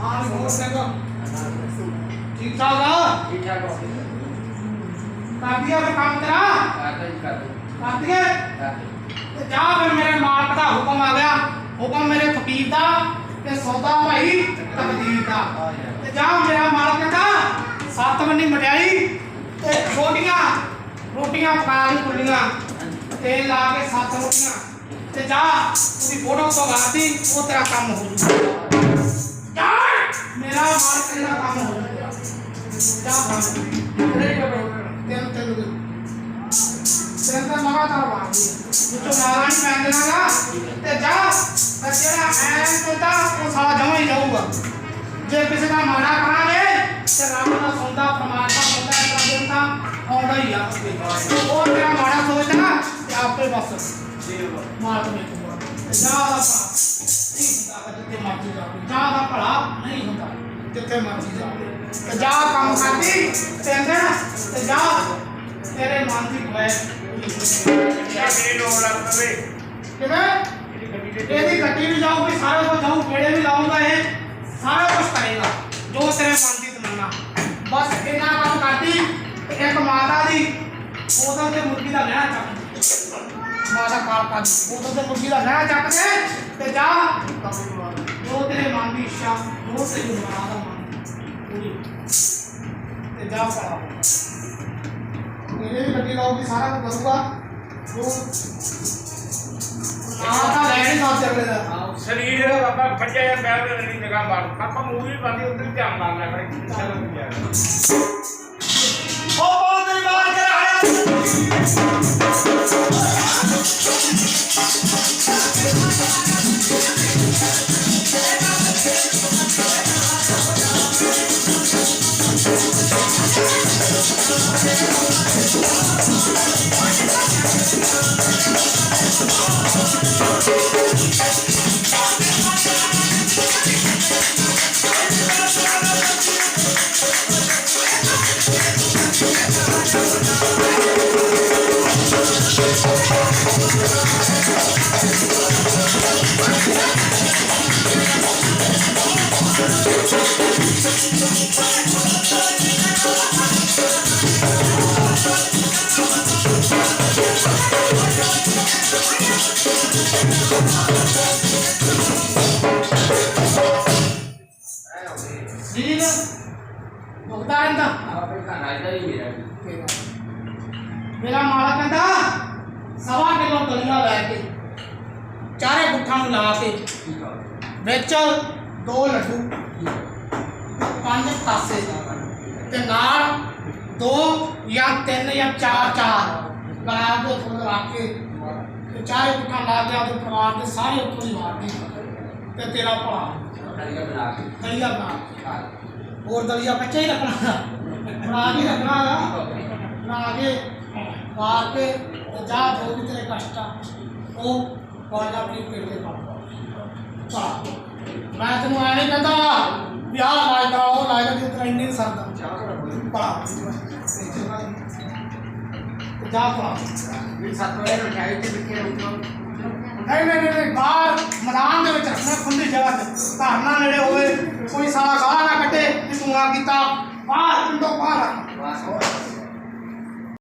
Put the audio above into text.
ਹਾਂ ਵੀ ਹੋਰ ਸਿੰਘ ਠੀਕ ਠਾਕ ਆ ਠੀਕ ਠਾਕ ਹੋ ਕਰਦੀ ਆ ਫਿਰ ਕੰਮ ਤੇਰਾ? ਕਰਦਾ ਜੀ ਕਰਦਾ ਕਰਦੀ ਆ? ਕਰਦਾ ਤੇ ਜਾ ਫਿਰ ਮੇਰੇ ਮਾਲਕ ਦਾ ਹੁਕਮ ਆ ਗਿਆ। ਹੁਕਮ ਮੇਰੇ ਫਕੀਰ ਦਾ ਤੇ ਸੌਦਾ ਭਾਈ ਤਕਦੀਰ ਦਾ। ਤੇ ਜਾ ਮੇਰਾ ਮਾਲਕ ਦਾ ਸੱਤ ਵੰਨੀ ਮਠਿਆਈ ਤੇ ਛੋਟੀਆਂ ਰੋਟੀਆਂ ਪਕਾ ਲਈ ਕੁੱਲੀਆਂ ਤੇਲ ਲਾ ਕੇ ਸੱਤ ਰੋਟੀਆਂ। ਤੇ ਜਾ ਉਹਦੀ ਫੋਟੋ ਤੋਂ ਲਾਤੀ ਉਹ ਤੇਰਾ ਕੰਮ ਹੋ ਜੂਗਾ। ਜਾ! ਮੇਰਾ ਮਾਲਕ ਤੇਰਾ ਕੰਮ ਹੋ ਜੂਗਾ। ਜਾ ਬਸ ਤੈਨੂੰ ਤੈਨੂੰ ਤੈਨੂੰ ਤਾਂ ਮਗਾ ਤਾਂ ਬਾਗੀ ਤੂੰ ਨਾਰਾ ਨਹੀਂ ਪੈਣ ਦੇਣਾਗਾ ਤੇ ਜਾ ਪਰ ਜਿਹੜਾ ਐਂ ਤੋਤਾ ਉਹ ਸਾਲਾ ਜਮਾ ਹੀ ਜਾਊਗਾ ਜੇ ਕਿਸੇ ਦਾ ਮਾੜਾ ਕਰਾਂਗੇ ਤੇ ਰੱਬ ਦਾ ਸੌਦਾ ਪ੍ਰਮਾਤਮਾ ਸੌਦਾ ਕਰ ਦਿੰਦਾ ਆਉਂਦਾ ਹੀ ਆ ਉਹ ਤੇਰਾ ਮਾੜਾ ਸੋਚਦਾ ਤੇ ਆਪੇ ਬਸ ਮਾਰ ਕੇ ਤੂੰ ਜਾ ਦਾ ਭਲਾ ਨਹੀਂ ਹੁੰਦਾ ਗਾ ਜਿੱਥੇ ਮਰਜ਼ੀ ਜਾਵੇ ਜਾ। ਦਾ ਭਲਾ ਨਹੀਂ ਹੁੰਦਾ ਜਿੱਥੇ ਮਰਜ਼ੀ ਜਾਵੇ ਤੇ ਜਾ ਕੰਮ ਕਰਦੀ ਤੇ ਅੰਦਰ ਤੇ ਜਾ। ਤੇਰੇ ਮਨ ਦੀ ਖੁਆਇਸ਼ ਪੂਰੀ ਹੋਵੇ। ਕਿਵੇਂ? ਇਹਦੀ ਗੱਡੀ ਵੀ ਜਾਊਗੀ ਸਾਰਾ ਕੁਝ ਜਾਊ ਕਿਹੜੇ ਵੀ ਲਾਉਂਗਾ ਇਹ। ਸਾਰਾ ਕੁਝ ਕਰੇਗਾ, ਜੋ ਤੇਰੇ ਮਨ ਦੀ ਤਮੰਨਾ। ਬਸ ਇੰਨਾ ਕੰਮ ਕਰਦੀ, ਤੇ ਇੱਕ ਮਾਤਾ ਦੀ ਉਦੋਂ ਤੇ ਮੁਰਗੀ ਦਾ ਲੈਣਾ ਚੱਕ ਮਾਤਾ ਕਾਲਕਾ ਦੀ ਉਦੋਂ ਤੇ ਮੁਰਗੀ ਦਾ ਲੈਣਾ ਚੱਕ ਦੇ, ਤੇ ਜਾ। ਜੋ ਤੇਰੇ ਮਨ ਦੀ ਇੱਛਾ, ਜੋ ਤੇਰੀ ਮਾਂ ਦਾ ਮਨ। ਪੂਰੀ। ਤੇ ਜਾ ਸਾਰਾ ਮੇਰੇ ਗੱਡੀ ਲਾਉਗੀ ਸਾਰਾ ਕੁਝ ਕਰੂਗਾ ਜੋ ਆਹ ਤਾਂ ਲੈ ਨਹੀਂ ਸਕਦੇ ਅਗਲੇ ਦਾ। ਸਰੀਰ ਬਾਬਾ ਫੱਜਿਆ ਜਾਂ ਬੈਠ ਕੇ ਨਹੀਂ ਨਿਗਾਹ ਮਾਰ ਆਪਾਂ ਮੂਵੀ ਬੰਦੀ ਹੀ ਧਿਆਨ ਮਾਰਨਾ ਕਰੇ ਚੱਲ ਗਿਆ ਉਹ ਬਹੁਤ ਤੇਰੀ ਜੀ ਨੇ ਭੁਗਤਾ ਰਹਿੰਦਾ ਆਪੇ ਘਰ ਆਇਦਾ ਹੀ ਮੇਰਾ ਮੇਰਾ ਮਾਲਕ ਕਹਿੰਦਾ ਸਵਾ ਕਿਲੋ ਦਲੀਆ ਲੈ ਕੇ ਚਾਰੇ ਗੁੱਠਾਂ ਨੂੰ ਲਾ ਕੇ ਠੀਕ ਆ ਵਿੱਚ ਦੋ ਲੱਡੂ ਪੰਜ ਤਾਸੇ ਤੇ ਨਾਲ ਦੋ ਜਾਂ ਤਿੰਨ ਜਾਂ ਚਾਰ ਚਾਰ ਗੁਲਾਬ ਦੇ ਫੁੱਲ ਰੱਖ ਕੇ ਤੇ ਚਾਰੇ ਗੁੱਠਾਂ ਲਾ ਕੇ ਆਪਦੇ ਪਰਿਵਾਰ ਦੇ ਸਾਰੇ ਉੱਤੋਂ ਹੀ ਮਾਰ ਦੇ ਤੇ ਤੇਰਾ ਭਲਾ। ਕਰੀਆ ਬਣਾ ਕੇ। ਦਲੀਆ ਬਣਾ ਹੋਰ ਦਲੀਆ ਬੱਚਾ ਹੀ ਰੱਖਣਾ। ਬਣਾ ਕੇ ਰੱਖਣਾ। ਬਣਾ ਕੇ ਮਾਰ ਕੇ ਤੇ ਜਾ ਜੋ ਵੀ ਤੇਰੇ ਕਸ਼ਟ ਆ ਉਹ ਪਾਣਾ ਆਪਣੀ ਪੇਟ ਤੇ ਪਾ ਪਾ ਮੈਂ ਤੈਨੂੰ ਐ ਨਹੀਂ ਕਹਿੰਦਾ ਵੀ ਆਹ ਲਾਜ ਕਰਾ ਉਹ ਲਾਜ ਕਰਾ ਤੇਰਾ ਇੰਨੇ ਸਰਦਾ। ਪਾ ਜਾ ਪਾ ਨਹੀਂ ਨਹੀਂ ਨਹੀਂ ਨਹੀਂ, ਬਾਹਰ ਮੈਦਾਨ ਦੇ ਵਿੱਚ ਰੱਖਣਾ ਖੁੱਲੀ ਜਗ੍ਹਾ ਤੇ। ਘਰ ਨਾ ਨੇੜੇ ਹੋਵੇ ਕੋਈ ਸਾਲਾ ਗਾਹ ਨਾ ਕੱਢੇ ਕਿ ਤੂੰ ਆ ਕੀਤਾ। ਬਾਹਰ ਪਿੰਡੋਂ ਬਾਹਰ ਰੱਖ